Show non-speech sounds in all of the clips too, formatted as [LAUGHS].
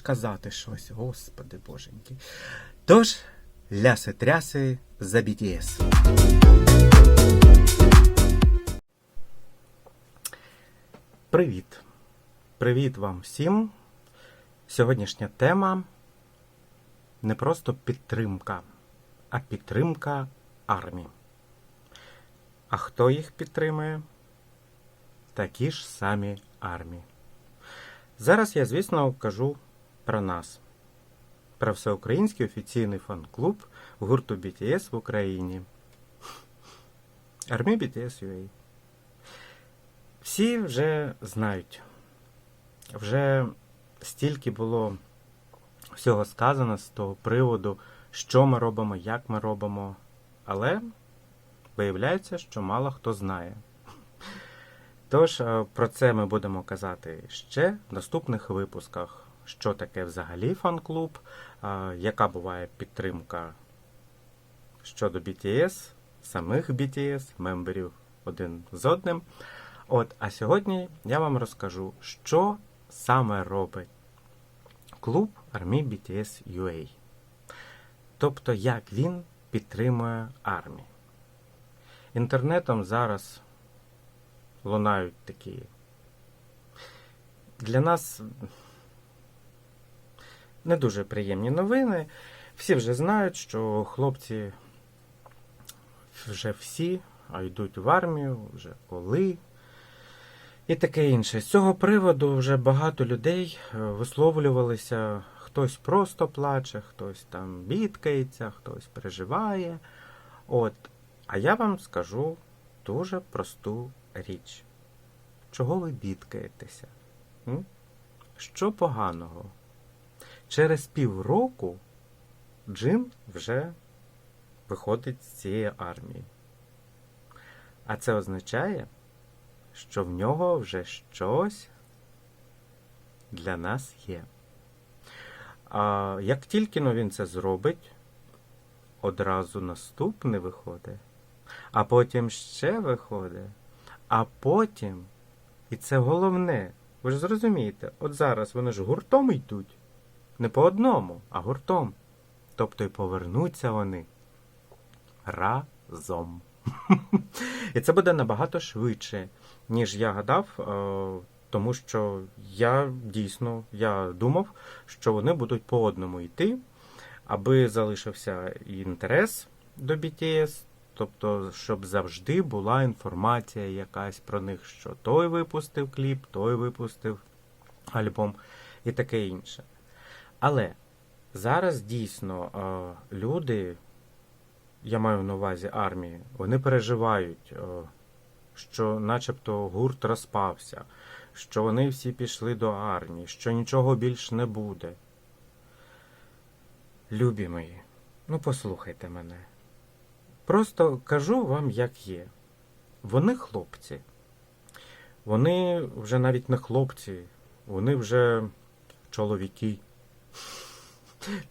ж казати щось, господи боженьки. Тож, ляси тряси за BTS. Привіт! Привіт вам всім! Сьогоднішня тема не просто підтримка, а підтримка армії. А хто їх підтримує? Такі ж самі армії. Зараз я, звісно, кажу про нас, про всеукраїнський офіційний фан-клуб гурту BTS в Україні. Армія BTS UA. Всі вже знають. Вже стільки було всього сказано з того приводу, що ми робимо, як ми робимо. Але виявляється, що мало хто знає. Тож е, про це ми будемо казати ще в наступних випусках. Що таке взагалі фан-клуб, яка буває підтримка щодо BTS, самих BTS, мемберів один з одним. От, а сьогодні я вам розкажу, що саме робить клуб армії BTS UA. Тобто, як він підтримує армію. Інтернетом зараз лунають такі. Для нас не дуже приємні новини. Всі вже знають, що хлопці вже всі а йдуть в армію, вже коли. І таке інше. З цього приводу вже багато людей е, висловлювалися. Хтось просто плаче, хтось там бідкається, хтось переживає. От. А я вам скажу дуже просту річ. Чого ви бідкаєтеся? М? Що поганого? Через півроку Джин вже виходить з цієї армії. А це означає, що в нього вже щось для нас є. А як тільки він це зробить, одразу наступне виходить, а потім ще виходить, а потім, і це головне, ви ж зрозумієте, от зараз вони ж гуртом йдуть, не по одному, а гуртом. Тобто і повернуться вони разом. [LAUGHS] І це буде набагато швидше, ніж я гадав, е, тому що я дійсно я думав, що вони будуть по одному йти, аби залишився інтерес до BTS, тобто, щоб завжди була інформація якась про них, що той випустив кліп, той випустив альбом і таке інше. Але зараз дійсно е, люди я маю на увазі армії, вони переживають, о, що начебто гурт розпався, що вони всі пішли до армії, що нічого більш не буде. Любі мої, ну послухайте мене. Просто кажу вам, як є. Вони хлопці. Вони вже навіть не хлопці, вони вже чоловіки.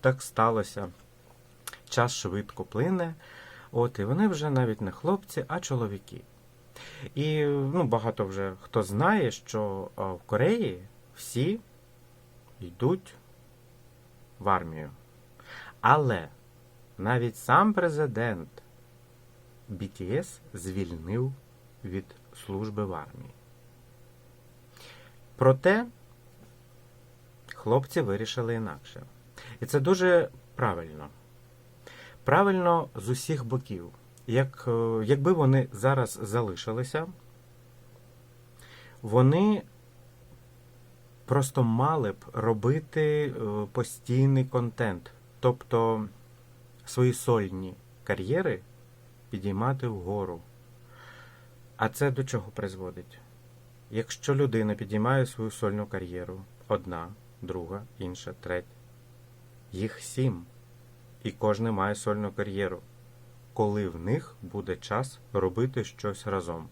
Так сталося час швидко плине. От, І вони вже навіть не хлопці, а чоловіки. І ну, багато вже хто знає, що в Кореї всі йдуть в армію. Але навіть сам президент BTS звільнив від служби в армії. Проте хлопці вирішили інакше. І це дуже правильно правильно з усіх боків. Як, е, Якби вони зараз залишилися, вони просто мали б робити е, постійний контент, тобто свої сольні кар'єри підіймати вгору. А це до чого призводить? Якщо людина підіймає свою сольну кар'єру, одна, друга, інша, третя, їх сім і кожен має сольну кар'єру, коли в них буде час робити щось разом.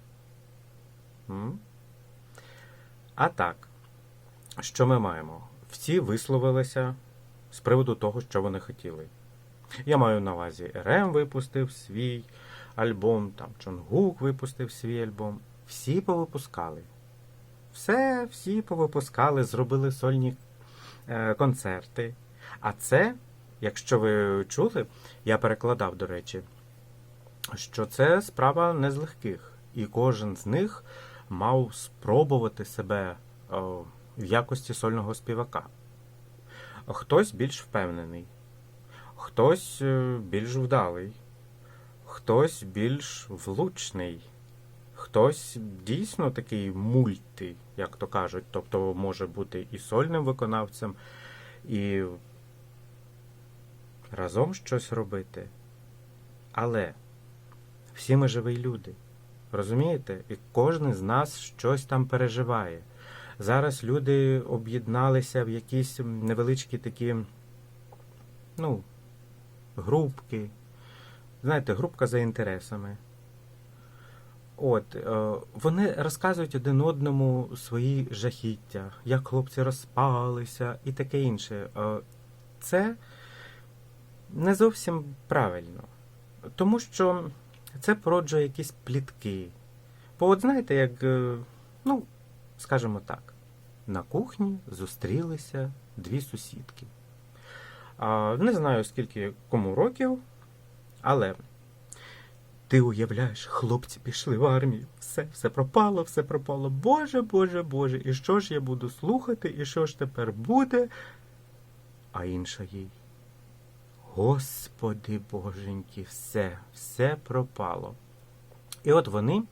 М? А так, що ми маємо? Всі висловилися з приводу того, що вони хотіли. Я маю на увазі РМ випустив свій альбом, там Чонгук випустив свій альбом. Всі повипускали. Все, всі повипускали, зробили сольні е, концерти. А це, якщо ви чули, я перекладав, до речі, що це справа не з легких, і кожен з них мав спробувати себе в якості сольного співака. Хтось більш впевнений, хтось е, більш вдалий, хтось більш влучний, хтось дійсно такий мульти, як то кажуть, тобто може бути і сольним виконавцем, і разом щось робити. Але всі ми живі люди. Розумієте? І кожен з нас щось там переживає. Зараз люди об'єдналися в якісь невеличкі такі, ну, групки. Знаєте, групка за інтересами. От, е, вони розказують один одному свої жахіття, як хлопці розпалися і таке інше. Е, Це не зовсім правильно. Тому що це породжує якісь плітки. Бо от знаєте, як, е, ну, скажімо так, на кухні зустрілися дві сусідки. А, не знаю, скільки кому років, але ти уявляєш, хлопці пішли в армію, все, все пропало, все пропало. Боже, Боже, Боже, і що ж я буду слухати, і що ж тепер буде? А інша їй. Господи Боженьки, все, все пропало. І от вони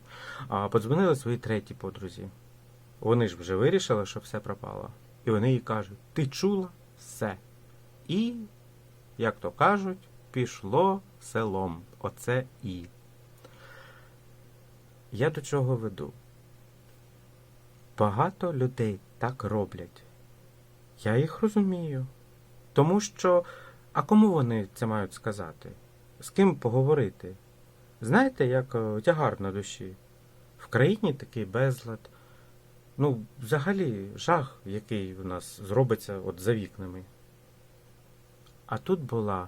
подзвонили своїй третій подрузі. Вони ж вже вирішили, що все пропало. І вони їй кажуть: ти чула все. І, як то кажуть, пішло селом. Оце і. Я до чого веду? Багато людей так роблять. Я їх розумію. Тому що, а кому вони це мають сказати? З ким поговорити? Знаєте, як е, тягар на душі? В країні такий безлад. Ну, взагалі, жах, який в нас зробиться от за вікнами. А тут була.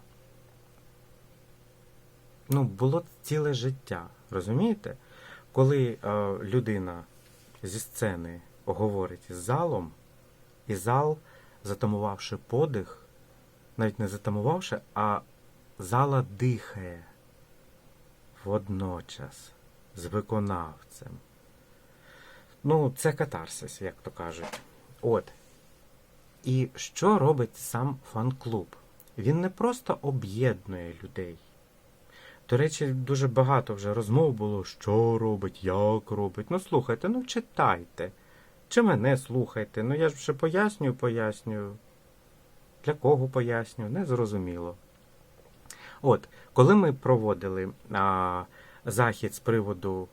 Ну, було ціле життя. Розумієте? Коли е, людина зі сцени говорить з залом, і зал, затамувавши подих, навіть не затамувавши, а зала дихає водночас з виконавцем. Ну, це катарсис, як то кажуть. От. І що робить сам фан-клуб? Він не просто об'єднує людей. До речі, дуже багато вже розмов було, що робить, як робить. Ну, слухайте, ну читайте. Чи мене слухайте? Ну я ж вже пояснюю, пояснюю. Для кого пояснюю, не зрозуміло. От, коли ми проводили а, захід з приводу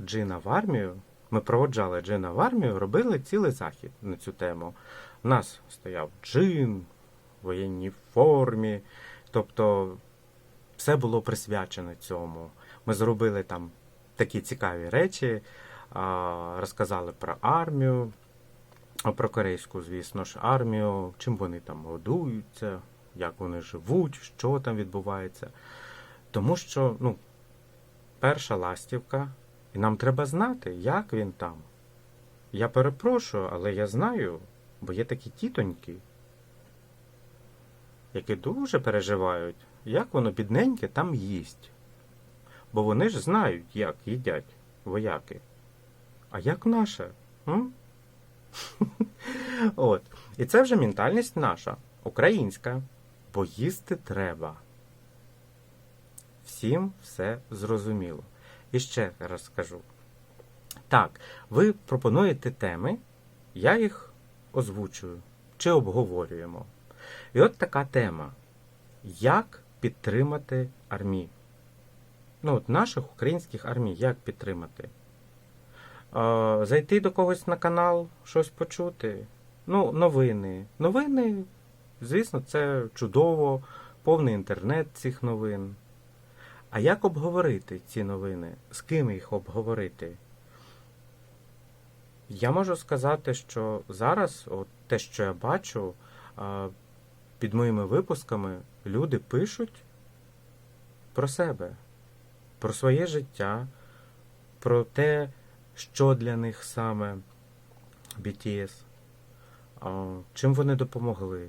Джина в армію, ми проводжали Джина в армію, робили цілий захід на цю тему. У нас стояв джин в воєнній формі, тобто все було присвячено цьому. Ми зробили там такі цікаві речі, а, розказали про армію, про корейську, звісно ж, армію, чим вони там годуються, як вони живуть, що там відбувається. Тому що, ну, перша ластівка, і нам треба знати, як він там. Я перепрошую, але я знаю, бо є такі тітоньки, які дуже переживають, як воно бідненьке там їсть. Бо вони ж знають, як їдять вояки. А як наше? М? [LAUGHS] От. І це вже ментальність наша, українська. Бо їсти треба. Всім все зрозуміло. І ще раз скажу. Так, ви пропонуєте теми, я їх озвучую чи обговорюємо. І от така тема. Як підтримати армію? Ну, от наших українських армій, як підтримати? Зайти до когось на канал, щось почути. Ну, новини. Новини, звісно, це чудово, повний інтернет цих новин. А як обговорити ці новини? З ким їх обговорити? Я можу сказати, що зараз, от те, що я бачу, під моїми випусками люди пишуть про себе, про своє життя, про те, що для них саме BTS. чим вони допомогли.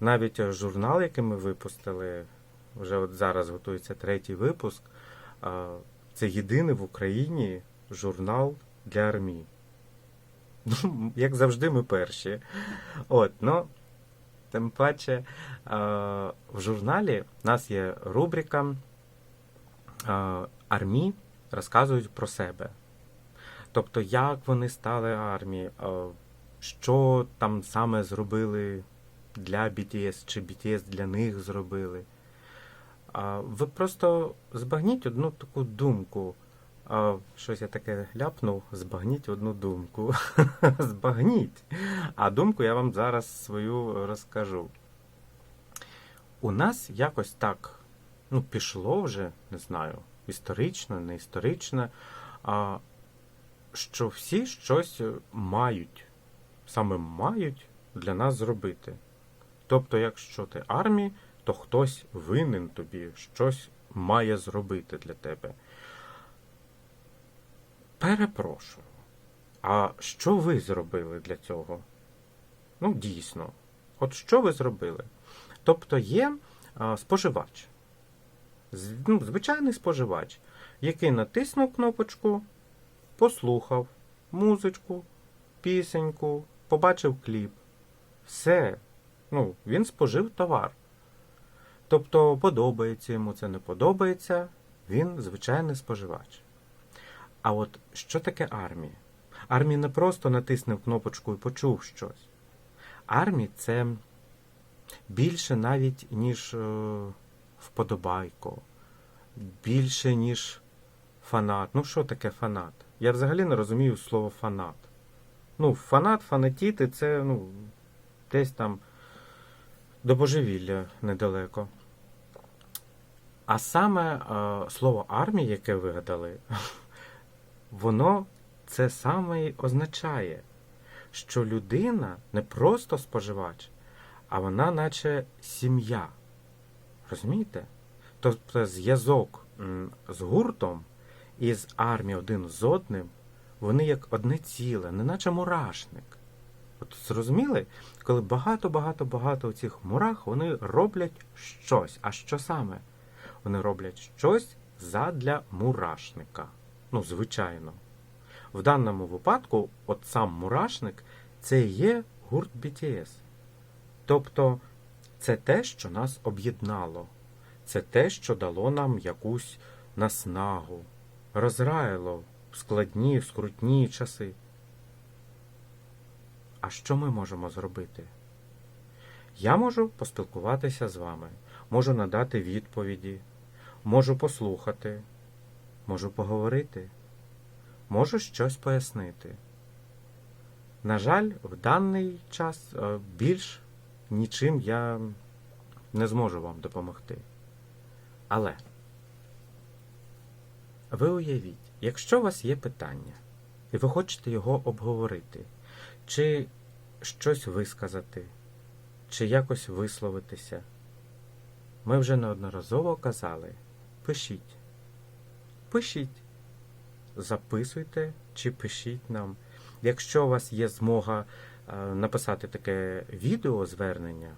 Навіть е, журнал, який ми випустили, вже от зараз готується третій випуск. Це єдиний в Україні журнал для армії. Ну, [LAUGHS] як завжди, ми перші. От, ну, тим паче, в журналі в нас є рубрика армії розказують про себе. Тобто, як вони стали армією, е, що там саме зробили для BTS, чи BTS для них зробили. Ви просто збагніть одну таку думку. Щось я таке ляпнув, збагніть одну думку. [LAUGHS] збагніть. А думку я вам зараз свою розкажу. У нас якось так ну, пішло вже, не знаю, історично, не історично, що всі щось мають, саме мають для нас зробити. Тобто, якщо ти армії, то хтось винен тобі, щось має зробити для тебе. Перепрошую. А що ви зробили для цього? Ну, дійсно. От що ви зробили? Тобто є а, споживач, З- ну, звичайний споживач, який натиснув кнопочку, послухав музичку, пісеньку, побачив кліп. Все. Ну, він спожив товар. Тобто подобається йому це не подобається, він звичайний споживач. А от що таке армія? Армія не просто натиснув кнопочку і почув щось. Армія це більше навіть, ніж е, вподобайко, більше, ніж фанат. Ну, що таке фанат? Я взагалі не розумію слово фанат. Ну, фанат, фанатіти це ну, десь там до божевілля недалеко. А саме е, слово армія, яке вигадали, [LAUGHS] воно це саме й означає, що людина не просто споживач, а вона наче сім'я. Розумієте? Тобто зв'язок з гуртом і з армією один з одним, вони як одне ціле, не наче мурашник. От зрозуміли, коли багато-багато-багато цих мурах вони роблять щось. А що саме? Вони роблять щось задля мурашника. Ну, звичайно. В даному випадку, от сам мурашник це є гурт BTS. Тобто, це те, що нас об'єднало, це те, що дало нам якусь наснагу, розраїло в складні, в скрутні часи. А що ми можемо зробити? Я можу поспілкуватися з вами, можу надати відповіді, можу послухати, можу поговорити, можу щось пояснити. На жаль, в даний час е, більш нічим я не зможу вам допомогти. Але ви уявіть, якщо у вас є питання, і ви хочете його обговорити, чи щось висказати, чи якось висловитися, ми вже неодноразово казали, пишіть. Пишіть, записуйте чи пишіть нам. Якщо у вас є змога е, написати таке відео звернення,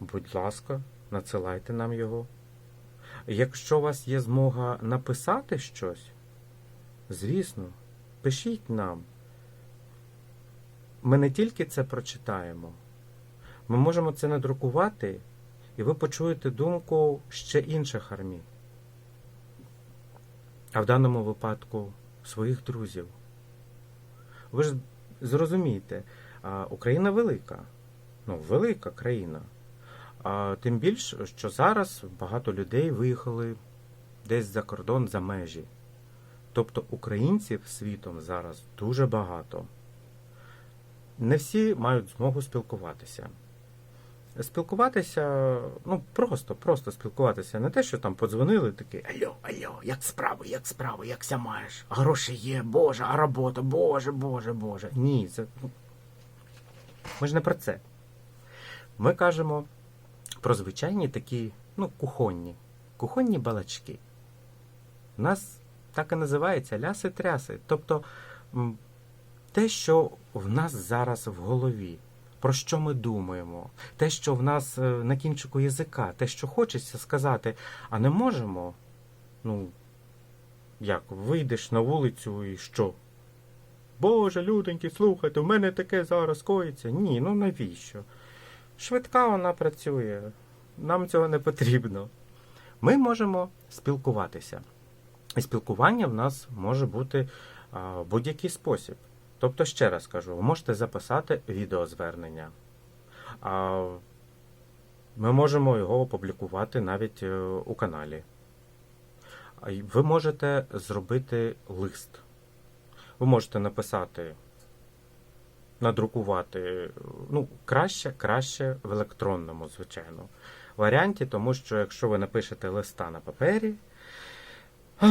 будь ласка, надсилайте нам його. Якщо у вас є змога написати щось, звісно, пишіть нам. Ми не тільки це прочитаємо, ми можемо це надрукувати, і ви почуєте думку ще інших армій. А в даному випадку своїх друзів. Ви ж зрозумієте, Україна велика, ну, велика країна. А тим більше, що зараз багато людей виїхали десь за кордон за межі. Тобто українців світом зараз дуже багато. Не всі мають змогу спілкуватися. Спілкуватися, ну просто, просто спілкуватися. Не те, що там подзвонили, такі Альо, альо, як справи, як справи, як ся маєш? Гроші є, Боже, а робота, Боже, Боже, Боже. Ні, це. ну, Ми ж не про це. Ми кажемо про звичайні такі, ну, кухонні, кухонні балачки. У нас так і називається ляси-тряси. Тобто те, що в нас зараз в голові. про що ми думаємо, те, що в нас е, на кінчику язика, те, що хочеться сказати, а не можемо. Ну, як, вийдеш на вулицю і що? Боже, люденькі, слухайте, в мене таке зараз коїться. Ні, ну навіщо? Швидка вона працює, нам цього не потрібно. Ми можемо спілкуватися. І спілкування в нас може бути в будь-який спосіб. Тобто, ще раз кажу, ви можете записати відеозвернення. Ми можемо його опублікувати навіть е, у каналі. Ви можете зробити лист. Ви можете написати, надрукувати, ну, краще, краще в електронному, звичайно, варіанті, тому що якщо ви напишете листа на папері, [SIGHS]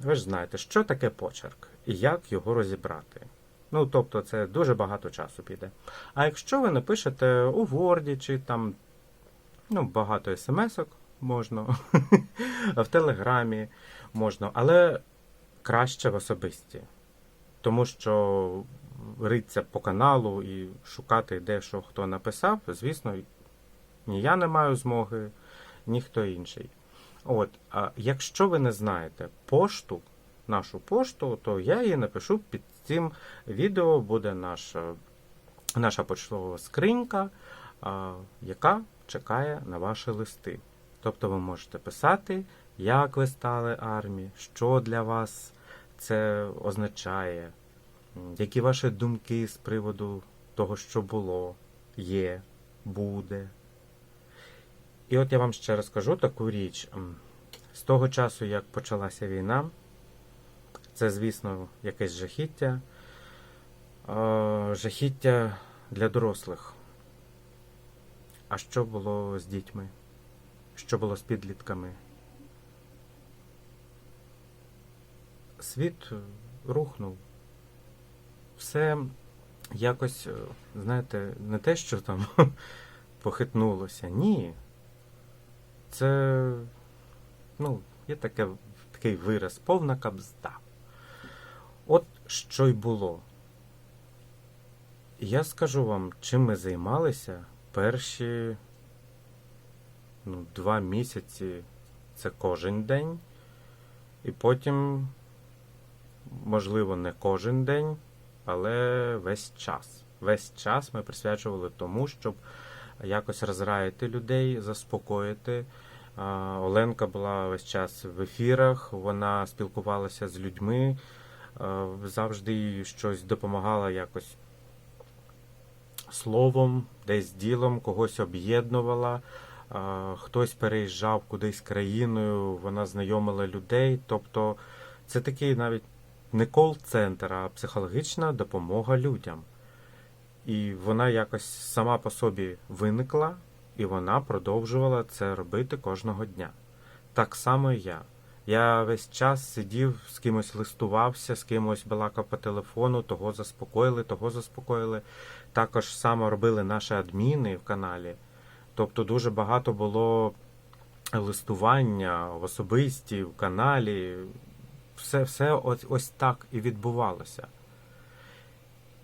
ви ж знаєте, що таке почерк і як його розібрати. Ну, тобто, це дуже багато часу піде. А якщо ви напишете у Word чи там ну, багато смс-ок можна, [LAUGHS] в Телеграмі можна, але краще в особисті. Тому що риться по каналу і шукати, де що хто написав, звісно, ні я не маю змоги, ні хто інший. От, а якщо ви не знаєте пошту, нашу пошту, то я її напишу під цим відео буде наша, наша поштова скринька, а, яка чекає на ваші листи. Тобто ви можете писати, як ви стали армії, що для вас це означає, які ваші думки з приводу того, що було, є, буде. І от я вам ще розкажу таку річ. З того часу, як почалася війна, це, звісно, якесь жахіття. Жахіття для дорослих. А що було з дітьми? Що було з підлітками? Світ рухнув. Все якось, е, знаєте, не те, що там [LAUGHS] похитнулося. Ні. Це, ну, є таке, такий вираз, повна кабзда. От що й було. Я скажу вам, чим ми займалися перші ну, два місяці це кожен день, і потім, можливо, не кожен день, але весь час. Весь час ми присвячували тому, щоб якось розраїти людей, заспокоїти. Оленка була весь час в ефірах, вона спілкувалася з людьми, завжди їй щось допомагала якось словом, десь ділом, когось об'єднувала. Хтось переїжджав кудись країною, вона знайомила людей. Тобто це такий навіть не кол-центр, а психологічна допомога людям. І вона якось сама по собі виникла, і вона продовжувала це робити кожного дня. Так само і я. Я весь час сидів, з кимось листувався, з кимось балакав по телефону, того заспокоїли, того заспокоїли. Також само робили наші адміни в каналі. Тобто дуже багато було листування в особисті, в каналі. Все, все ось, ось так і відбувалося.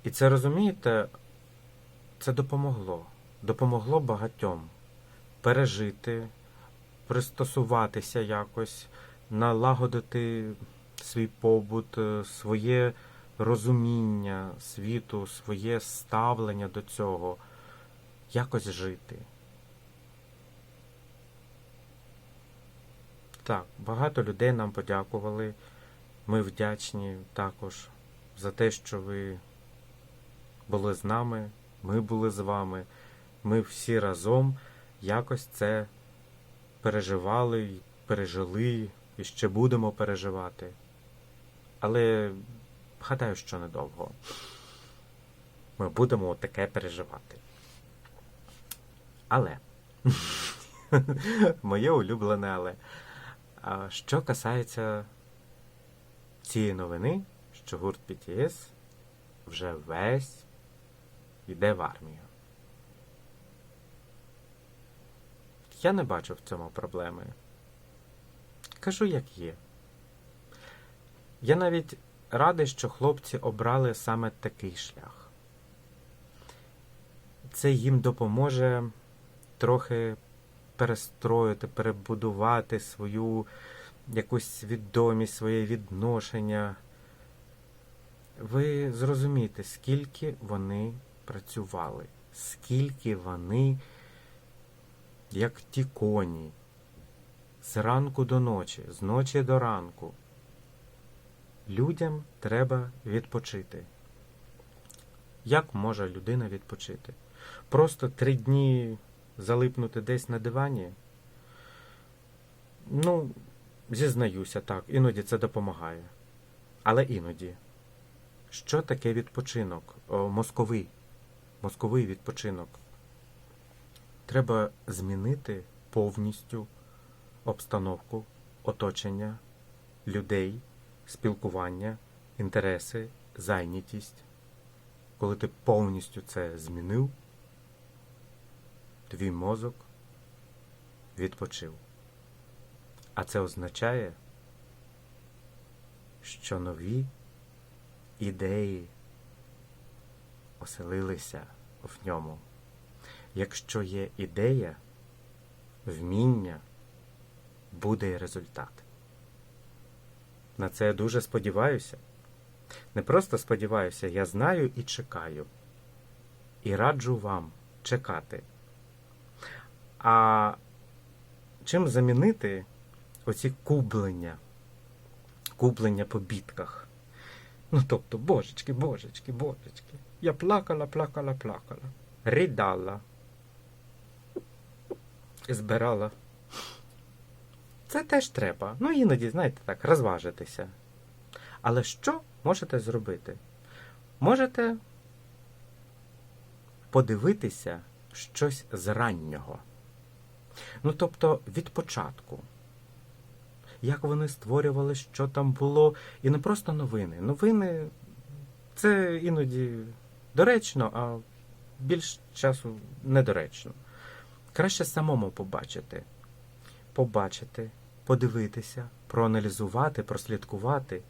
І це розумієте, це допомогло. Допомогло багатьом пережити, пристосуватися якось, налагодити свій побут, е, своє розуміння світу, своє ставлення до цього, якось жити. Так, багато людей нам подякували. Ми вдячні також за те, що ви були з нами, ми були з вами. Ми всі разом якось це переживали, пережили і ще будемо переживати. Але гадаю, що недовго. Ми будемо таке переживати. Але [LAUGHS] моє улюблене але. Що касається цієї новини, що гурт BTS вже весь йде в армію. Я не бачу в цьому проблеми. Кажу, як є. Я навіть радий, що хлопці обрали саме такий шлях. це їм допоможе трохи перестроїти, перебудувати свою якусь свідомість, своє відношення. Ви зрозумієте, скільки вони працювали, скільки вони, як ті коні, з ранку до ночі, з ночі до ранку. Людям треба відпочити. Як може людина відпочити? Просто три дні залипнути десь на дивані? Ну, зізнаюся, так, іноді це допомагає. Але іноді. Що таке відпочинок? О, мозковий. Мозковий відпочинок. Треба змінити повністю обстановку, оточення, людей, спілкування, інтереси, зайнятість. Коли ти повністю це змінив, твій мозок відпочив. А це означає, що нові ідеї оселилися в ньому. Якщо є ідея, вміння, буде і результат. На це я дуже сподіваюся. Не просто сподіваюся, я знаю і чекаю. І раджу вам чекати. А чим замінити оці кублення, кублення по бітках? Ну, тобто, божечки, божечки, божечки. Я плакала, плакала, плакала. Ридала. Збирала. Це теж треба. Ну, іноді, знаєте, так, розважитися. Але що можете зробити? Можете подивитися щось з раннього. Ну, тобто, від початку. Як вони створювали, що там було. І не просто новини. Новини це іноді доречно, а більш часу недоречно. Краще самому побачити. Побачити, подивитися, проаналізувати, прослідкувати.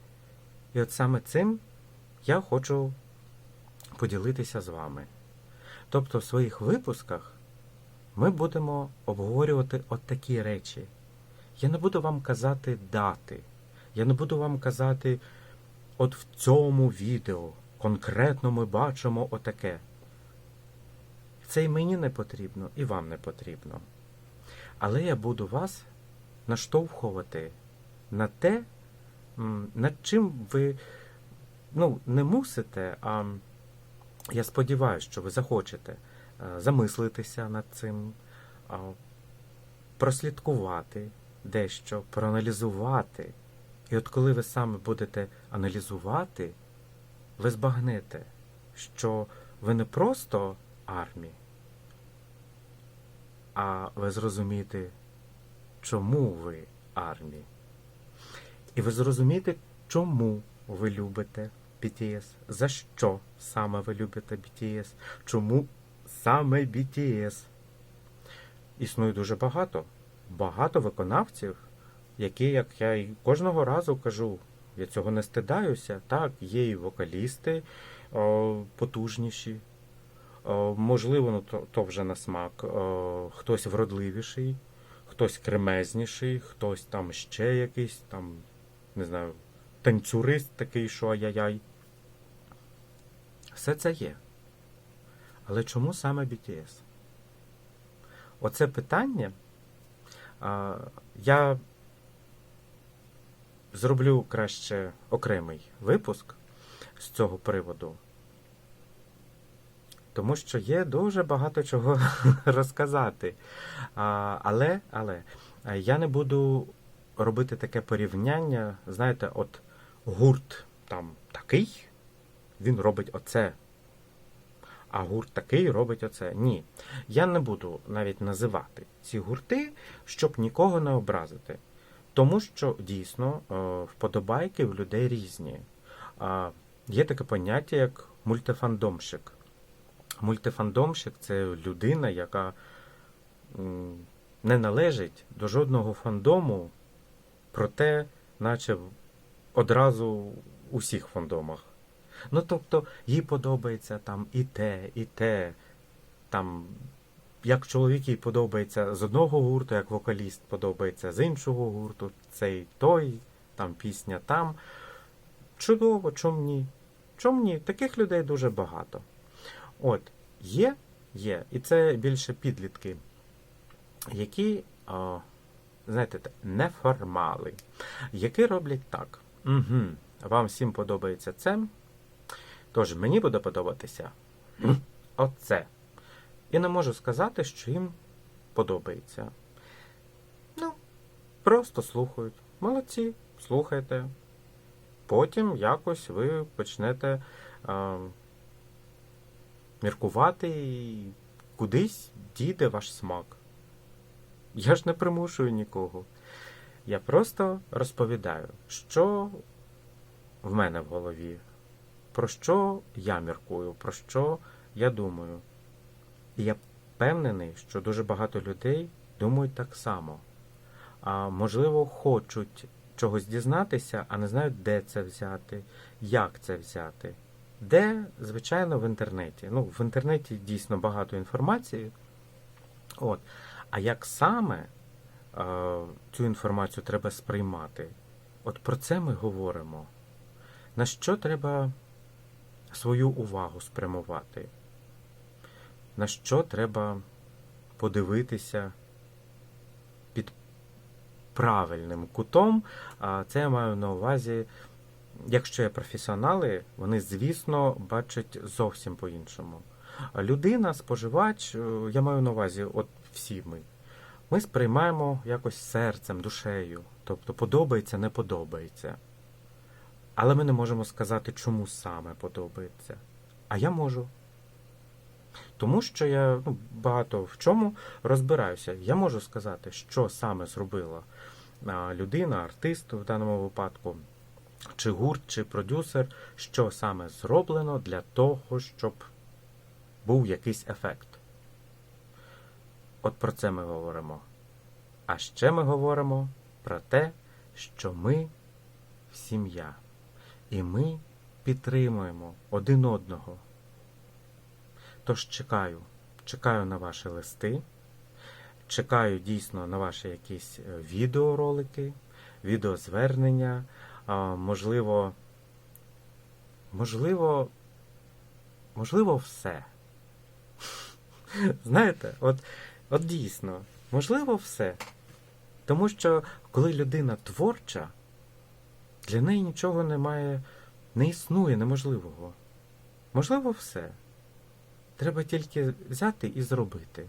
І от саме цим я хочу поділитися з вами. Тобто в своїх випусках ми будемо обговорювати от такі речі. Я не буду вам казати дати. Я не буду вам казати, от в цьому відео конкретно ми бачимо отаке. Це і мені не потрібно, і вам не потрібно. Але я буду вас наштовхувати на те, над чим ви ну, не мусите, а я сподіваюся, що ви захочете е, замислитися над цим, прослідкувати дещо, проаналізувати. І от коли ви саме будете аналізувати, ви збагнете, що ви не просто армія, а ви зрозумієте, чому ви армія. І ви зрозумієте, чому ви любите BTS, за що саме ви любите BTS, чому саме BTS. Існує дуже багато, багато виконавців, які, як я кожного разу кажу, я цього не стидаюся. Так, є і вокалісти о, потужніші. О, можливо, ну, то, то вже на смак. О, хтось вродливіший, хтось кремезніший, хтось там ще якийсь, там, не знаю, танцюрист такий, що ай-яй-яй. Все це є. Але чому саме BTS? Оце питання я зроблю краще окремий випуск з цього приводу. Тому що є дуже багато чого [LAUGHS] розказати. Але, але я не буду робити таке порівняння. Знаєте, от гурт там такий, він робить оце. А гурт такий робить оце. Ні. Я не буду навіть називати ці гурти, щоб нікого не образити. Тому що дійсно е, вподобайки в людей різні. Є таке поняття, як мультифандомщик. Мультифандомщик це людина, яка не належить до жодного фандому, проте, наче одразу у усіх фандомах. Ну, тобто, їй подобається там і те, і те. там, як чоловіки подобається з одного гурту, як вокаліст подобається з іншого гурту, цей той, там пісня там. Чудово, чом ні? Чом ні? Таких людей дуже багато. От, є, є, і це більше підлітки, які, о, знаєте, неформали, які роблять так. Угу, вам всім подобається це. Тож мені буде подобатися оце. І не можу сказати, що їм подобається. Ну, просто слухають. Молодці, слухайте. Потім якось ви почнете а, міркувати і кудись дійде ваш смак. Я ж не примушую нікого. Я просто розповідаю, що в мене в голові, про що я міркую, про що я думаю. І я впевнений, що дуже багато людей думають так само. А можливо, хочуть чогось дізнатися, а не знають, де це взяти, як це взяти. Де, звичайно, в інтернеті. Ну, в інтернеті дійсно багато інформації. От. А як саме е, цю інформацію треба сприймати? От про це ми говоримо. На що треба свою увагу спрямувати? На що треба подивитися під правильним кутом? А це я маю на увазі, якщо є професіонали, вони, звісно, бачать зовсім по-іншому. Людина, споживач, е, я маю на увазі, от всі ми. Ми сприймаємо якось серцем, душею. Тобто подобається, не подобається. Але ми не можемо сказати, чому саме подобається. А я можу. Тому що я ну, багато в чому розбираюся. Я можу сказати, що саме зробила людина, артист в даному випадку, чи гурт, чи продюсер, що саме зроблено для того, щоб був якийсь ефект. От про це ми говоримо. А ще ми говоримо про те, що ми сім'я. І ми підтримуємо один одного. Тож чекаю, чекаю на ваші листи, чекаю дійсно на ваші якісь е, відеоролики, відеозвернення, можливо, можливо, можливо, все. [LAUGHS] Знаєте, от, от дійсно, можливо, все. Тому що коли людина творча, для неї нічого немає, не існує неможливого. Можливо, все. Треба тільки взяти і зробити.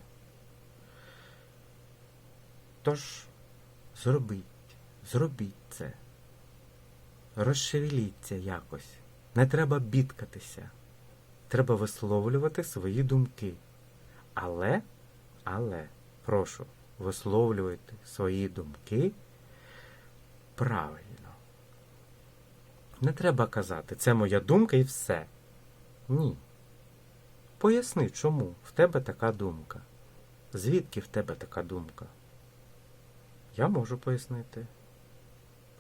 Тож, зробіть, зробіть це. Розшевеліться якось. Не треба бідкатися. Треба висловлювати свої думки. Але, але, прошу, висловлювати свої думки правильно. Не треба казати, це моя думка і все. Ні. Поясни, чому в тебе така думка. Звідки в тебе така думка? Я можу пояснити.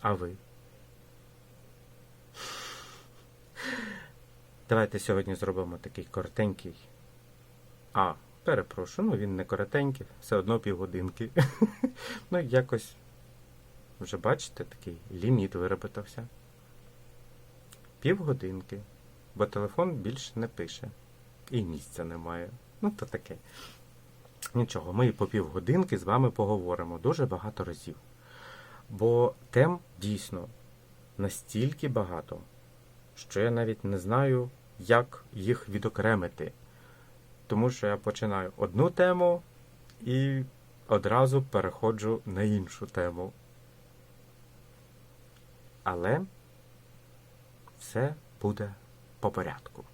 А ви? Давайте сьогодні зробимо такий коротенький. А, перепрошую, ну він не коротенький, все одно півгодинки. [LAUGHS] ну, якось, вже бачите, такий ліміт виробитався. Півгодинки, бо телефон більше не пише. І місця немає. Ну, то таке. Нічого, ми по півгодинки з вами поговоримо дуже багато разів. Бо тем дійсно настільки багато, що я навіть не знаю, як їх відокремити. Тому що я починаю одну тему і одразу переходжу на іншу тему. Але все буде по порядку.